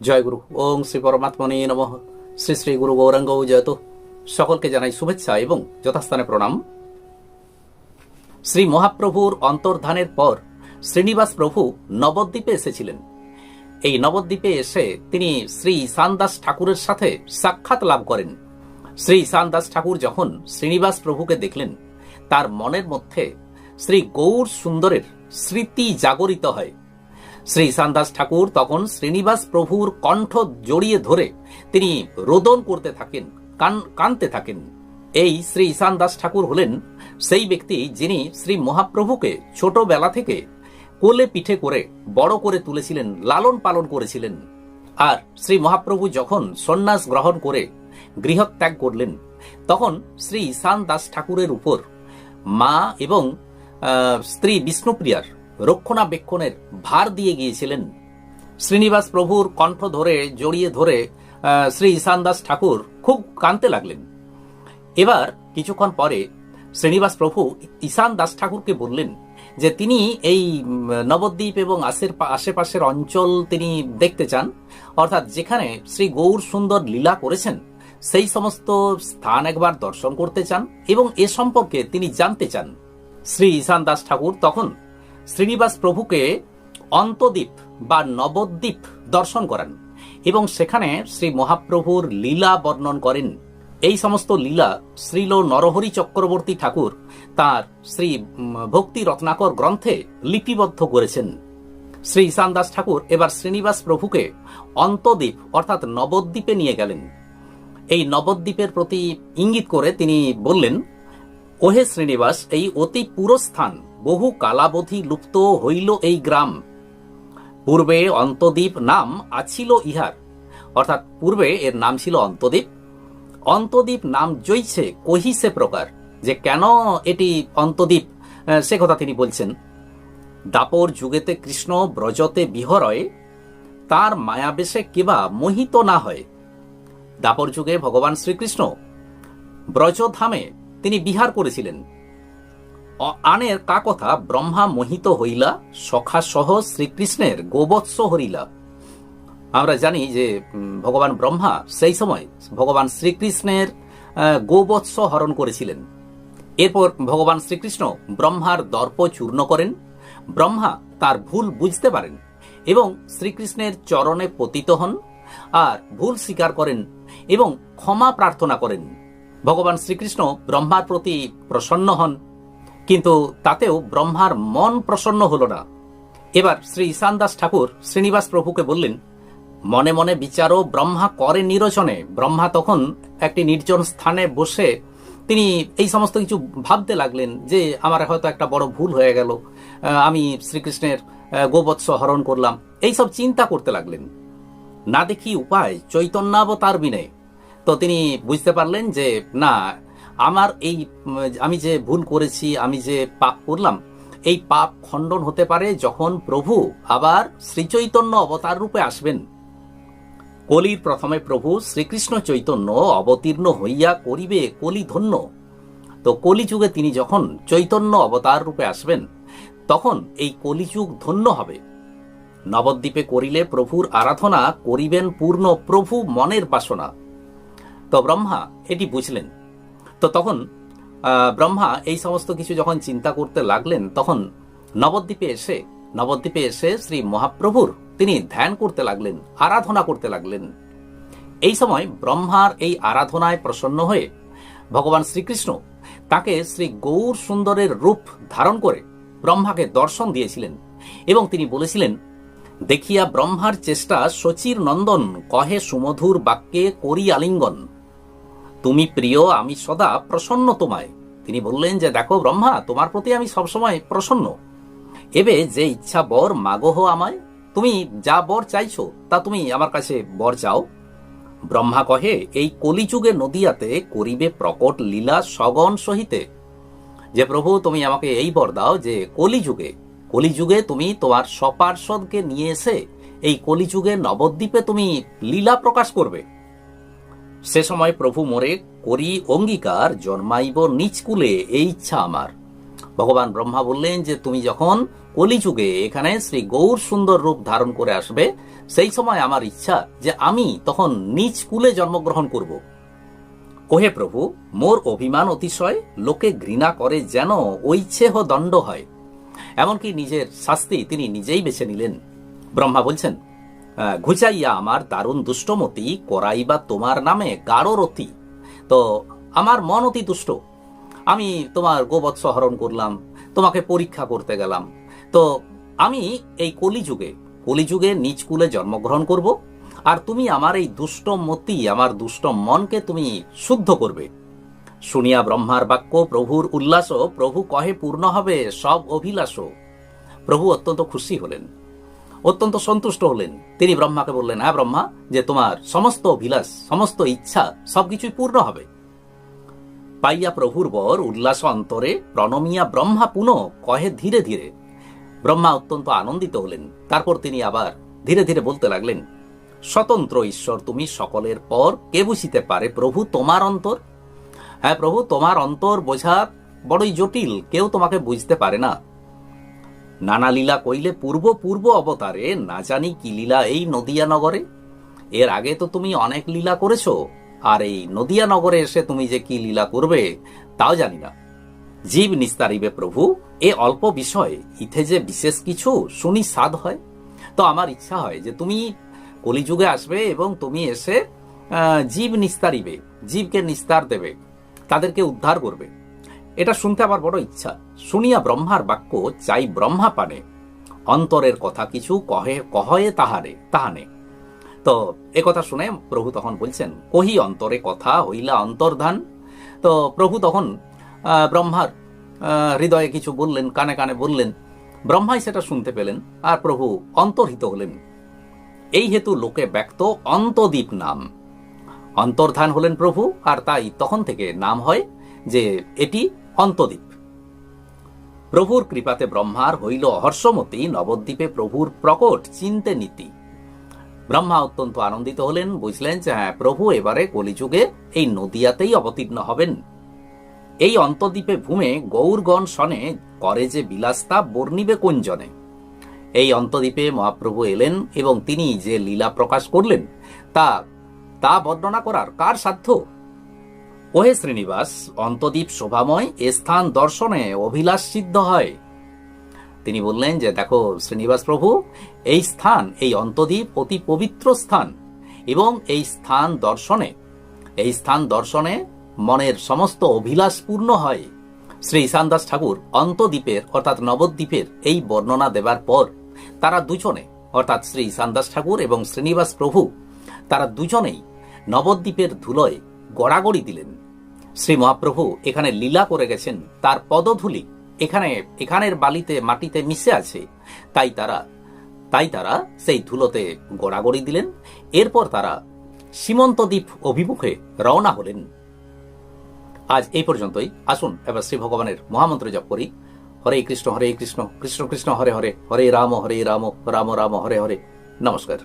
জয় গুরু। ওং শ্রী পরমাত্মনে নম। শ্রী শ্রী গুরু গৌরাঙ্গ জয়ত সকলকে জানাই শুভেচ্ছা এবং যথাস্থানে প্রণাম। শ্রী মহাপ্রভুর অন্তর্ধানের পর শ্রীনিবাস প্রভু নবদ্বীপে এসেছিলেন। এই নবদ্বীপে এসে তিনি শ্রী ঈশানদাস ঠাকুরের সাথে সাক্ষাৎ লাভ করেন। শ্রী ঈশানদাস ঠাকুর যখন শ্রীনিবাস প্রভুকে দেখলেন, তার মনের মধ্যে শ্রী গৌর সুন্দরের স্মৃতি জাগরিত হয়। শ্রী ঈশানদাস ঠাকুর তখন শ্রীনিবাস প্রভুর কণ্ঠ জড়িয়ে ধরে তিনি রোদন করতে থাকেন, কান- কানতে থাকেন। এই শ্রী ঈশান দাস ঠাকুর হলেন সেই ব্যক্তি যিনি শ্রী মহাপ্রভুকে ছোটবেলা থেকে কোলে পিঠে করে বড় করে তুলেছিলেন, লালন পালন করেছিলেন। আর শ্রী মহাপ্রভু যখন সন্ন্যাস গ্রহণ করে গৃহত্যাগ করলেন, তখন শ্রী ঈশান দাস ঠাকুরের উপর মা এবং স্ত্রী বিষ্ণুপ্রিয়ার রক্ষণাবেক্ষণের ভার দিয়ে গিয়েছিলেন। শ্রীনিবাস প্রভুর কণ্ঠ ধরে, জড়িয়ে ধরে শ্রী ঈশান দাস ঠাকুর খুব কাঁদতে লাগলেন। এবার কিছুক্ষণ পরে শ্রীনিবাস প্রভু ঈশান দাস ঠাকুরকে বললেন যে, তিনি এই নবদ্বীপ এবং আশের আশেপাশের অঞ্চল তিনি দেখতে চান। অর্থাৎ যেখানে শ্রী গৌর সুন্দর লীলা করেছেন, সেই সমস্ত স্থান একবার দর্শন করতে চান এবং এ সম্পর্কে তিনি জানতে চান। শ্রী ঈশান দাস ঠাকুর তখন শ্রীনিবাস প্রভুকে অন্তদ্বীপ বা নবদ্বীপ দর্শন করান এবং সেখানে শ্রী মহাপ্রভুর লীলা বর্ণন করেন। এই সমস্ত লীলা শ্রীল নরহরি চক্রবর্তী ঠাকুর তার শ্রী ভক্তি রত্নাকর গ্রন্থে লিপিবদ্ধ করেছেন। শ্রী ঈশান দাস ঠাকুর এবার শ্রীনিবাস প্রভুকে অন্তদ্বীপ অর্থাৎ নবদ্বীপে নিয়ে গেলেন। এই নবদ্বীপের প্রতি ইঙ্গিত করে তিনি বললেন, ওহে শ্রীনিবাস, এই অতি পুরস্থান বহু কালাবধি লুপ্ত হইল এই গ্রাম। পূর্বে অন্তদ্বীপ নাম আছিল ইহার। অর্থাৎ পূর্বে এর নাম ছিল অন্তদ্বীপ। অন্তদ্বীপ নাম জইছে কহিসে প্রকার, যে কেন এটি অন্তদ্বীপ সে কথা তিনি বলছেন। দাপর যুগেতে কৃষ্ণ ব্রজতে বিহরয়, তার মায়াবেশে কেবা মোহিত না হয়। দাপর যুগে ভগবান শ্রীকৃষ্ণ ব্রজধামে তিনি বিহার করেছিলেন। আনের কা কথা ব্রহ্মা মোহিত হইলা সখা সহ শ্রীকৃষ্ণের গোবৎস হরিলা। আমরা জানি যে ভগবান ব্রহ্মা সেই সময় ভগবান শ্রীকৃষ্ণের গোবৎস হরণ করেছিলেন। এরপর ভগবান শ্রীকৃষ্ণ ব্রহ্মার দর্প চূর্ণ করেন। ব্রহ্মা তার ভুল বুঝতে পারেন এবং শ্রীকৃষ্ণের চরণে পতিত হন আর ভুল স্বীকার করেন এবং ক্ষমা প্রার্থনা করেন। ভগবান শ্রীকৃষ্ণ ব্রহ্মার প্রতি প্রসন্ন হন। কিন্তু তাতেও ব্রহ্মার মন প্রসন্ন হল না। এবার শ্রী ঈশান দাস ঠাকুর শ্রীনিবাস প্রভুকে বললেন, মনে মনে বিচারও ব্রহ্মা করে নিরচনে। ব্রহ্মা তখন একটি নির্জন স্থানে বসে তিনি এই সমস্ত কিছু ভাবতে লাগলেন যে আমার হয়তো একটা বড় ভুল হয়ে গেল। আমি শ্রীকৃষ্ণের গোবৎস হরণ করলাম। এইসব চিন্তা করতে লাগলেন। না দেখি উপায় চৈতন্যাবতার বিনে। তো তিনি বুঝতে পারলেন যে, না আমার এই, আমি যে ভুল করেছি, আমি যে পাপ করলাম, এই পাপ খণ্ডন হতে পারে যখন প্রভু আবার শ্রীচৈতন্য অবতার রূপে আসবেন। কলির প্রথমে প্রভু শ্রীকৃষ্ণ চৈতন্য অবতীর্ণ হইয়া করিবে কলি ধন্য তো কলিযুগে তিনি যখন চৈতন্য অবতার রূপে আসবেন, তখন এই কলিযুগ ধন্য হবে। নবদ্বীপে করিলে প্রভুর আরাধনা করিবেন পূর্ণ প্রভু মনের বাসনা। তো ব্রহ্মা এটি বুঝলেন। তো তখন ব্রহ্মা এই সমস্ত কিছু যখন চিন্তা করতে লাগলেন, তখন নবদ্বীপে এসে নবদ্বীপে এসে শ্রী মহাপ্রভুর তিনি ধ্যান করতে লাগলেন, আরাধনা করতে লাগলেন। এই সময় ব্রহ্মার এই আরাধনায় প্রসন্ন হয়ে ভগবান শ্রীকৃষ্ণ তাকে শ্রী গৌর সুন্দরের রূপ ধারণ করে ব্রহ্মাকে দর্শন দিয়েছিলেন এবং তিনি বলেছিলেন, দেখিয়া ব্রহ্মার চেষ্টা শচীর নন্দন, কহে সুমধুর বাক্যে করি আলিঙ্গন। তুমি প্রিয়, আমি সদা প্রসন্ন তোমায়। তিনি বললেন যে, দেখো ব্রহ্মা, তোমার প্রতি আমি সবসময় প্রসন্ন। এবে যে ইচ্ছা বর মাগহ আমায়। তুমি যা বর চাইছো, তা তুমি আমার কাছে বর চাও। ব্রহ্মা কহে, এই কলিযুগে নদিয়াতে করিবে প্রকট লীলা সগন সহিতে। যে প্রভু, তুমি আমাকে এই বর দাও যে, কলিযুগে কলিযুগে তুমি তোমার সপার্ষদকে নিয়ে এসে, এই কলিযুগে নবদ্বীপে তুমি লীলা প্রকাশ করবে। সে সময় প্রভু মোরে করি অঙ্গীকার জন্মাইব নিচকুলে এই ইচ্ছা আমার। ভগবান ব্রহ্মা বললেন যে, তুমি যখন কলিযুগে এখানে শ্রী গৌর সুন্দর রূপ ধারণ করে আসবে, সেই সময় আমার ইচ্ছা যে আমি তখন নিজ কুলে জন্মগ্রহণ করব। ওহে প্রভু, মোর অভিমান অতিশয়, লোকে ঘৃণা করে যেন ঐচ্ছেহ দণ্ড হয়। এমনকি নিজের শাস্তি তিনি নিজেই বেছে নিলেন। ব্রহ্মা বলছেন ঘুচাইয়া আমার দারুণ দুষ্টমতি করাইবা তোমার নামে গাঢ় রতি তো আমার মন অতি দুষ্ট। আমি তোমার গোবৎস হরণ করলাম, তোমাকে পরীক্ষা করতে গেলাম। তো আমি এই কলিযুগে কলিযুগে নিজ কুলে জন্মগ্রহণ করব, আর তুমি আমার এই দুষ্ট মতি আমার দুষ্ট মনকে তুমি শুদ্ধ করবে। শুনিয়া ব্রহ্মার বাক্য, প্রভুর উল্লাস প্রভু কহে পূর্ণ হবে সব অভিলাষ প্রভু অত্যন্ত খুশি হলেন। অত্যন্ত সন্তুষ্ট হলেন। তিনি ব্রহ্মাকে বললেন হ্যাঁ ব্রহ্মা, যে তোমার সমস্ত অভিলাষ, সমস্ত ইচ্ছা, সবকিছুই পূর্ণ হবে। পাইয়া প্রভুর বর উল্লাস অন্তরে প্রণমিয়া ব্রহ্মা পুনঃ কহে ধীরে ধীরে। ব্রহ্মা অত্যন্ত আনন্দিত হলেন। তারপর তিনি আবার ধীরে ধীরে বলতে লাগলেন, স্বতন্ত্র ঈশ্বর, তুমি সকলের পর কে বুঝিতে পারে? প্রভু তোমার অন্তর? হ্যাঁ প্রভু, তোমার অন্তর বোঝা বড়ই জটিল। কেউ তোমাকে বুঝতে পারে না। নানা লীলা কইলে পূর্ব পূর্ব অবতারে, না জানি কি লীলা এই নদিয়া নগরে? এর আগে তো তুমি অনেক লীলা করেছ, আর এই নদিয়া নগরে এসে তুমি যে কি লীলা করবে, তাও জানি না। জীব নিস্তারিবে প্রভু, এ অল্প বিষয়, ইথে যে বিশেষ কিছু, শুনি সাদ হয়। তো আমার ইচ্ছা হয় যে তুমি কলিযুগে আসবে এবং তুমি এসে জীব নিস্তারিবে, জীবকে নিস্তার দেবে, তাদেরকে উদ্ধার করবে। এটা শুনতে আমার বড় ইচ্ছা। শুনিয়া ব্রহ্মার বাক্য চাই ব্রহ্মা পানে, অন্তরের কথা কিছু কহে, কহয়ে তাহারে, তাহানে। তো এ কথা শুনে প্রভু তখন বলছেন, কহি অন্তরে কথা হইলা অন্তর্ধান? তো প্রভু তখন ব্রহ্মার হৃদয়ে কিছু বললেন, কানে কানে বললেন। ব্রহ্মাই সেটা শুনতে পেলেন আর প্রভু অন্তর্হিত হলেন। এই হেতু লোকে ব্যক্ত অন্তদ্বীপ নাম। অন্তর্ধান হলেন প্রভু আর তাই তখন থেকে নাম হয় যে এটি অন্তদ্বীপ প্রভুর কৃপাতে ব্রহ্মার হইল হর্ষমতি নবদ্বীপে প্রভুর প্রকট চিনতে নীতি। ব্রহ্মা অত্যন্ত আনন্দিত হলেন, বুঝলেন যে হ্যাঁ প্রভু এবারে কলিযুগে এই নদিয়াতেই অবতীর্ণ হবেন। এই অন্তদ্বীপে ভূমে গৌরগণ সনে করে যে বিলাসতা বর্ণিবে কোনজনে এই অন্তদ্বীপে মহাপ্রভু এলেন এবং তিনি যে লীলা প্রকাশ করলেন, তা তা বর্ণনা করার কার সাধ্য? ওহে শ্রীনিবাস অন্তদ্বীপ শোভাময়, এ স্থান দর্শনে অভিলাষ সিদ্ধ হয়। তিনি বললেন যে, দেখো শ্রীনিবাস প্রভু, এই স্থান, এই অন্তদ্বীপ অতি পবিত্র স্থান এবং এই স্থান দর্শনে, এই স্থান দর্শনে মনের সমস্ত অভিলাষ পূর্ণ হয়। শ্রী ঈশান দাস ঠাকুর অন্তদ্বীপের অর্থাৎ নবদ্বীপের এই বর্ণনা দেবার পর তারা দুজনে, অর্থাৎ শ্রী ঈশান দাস ঠাকুর এবং শ্রীনিবাস প্রভু, তারা দুজনেই নবদ্বীপের ধুলোয় গড়াগড়ি দিলেন। শ্রী মহাপ্রভু এখানে লীলা করে গেছেন, তার পদধূলি এখানে, এখানের বালিতে, মাটিতে মিশে আছে। তাই তারা তাই তারা সেই ধুলোতে গড়াগড়ি দিলেন। এরপর তারা সীমন্তদ্বীপ অভিমুখে রওনা হলেন। আজ এই পর্যন্তই। আসুন, এবার শ্রী ভগবানের মহামন্ত্র জপ করি। হরে কৃষ্ণ হরে কৃষ্ণ কৃষ্ণ কৃষ্ণ, হরে হরে হরে রাম হরে রাম রাম রাম, হরে হরে। নমস্কার।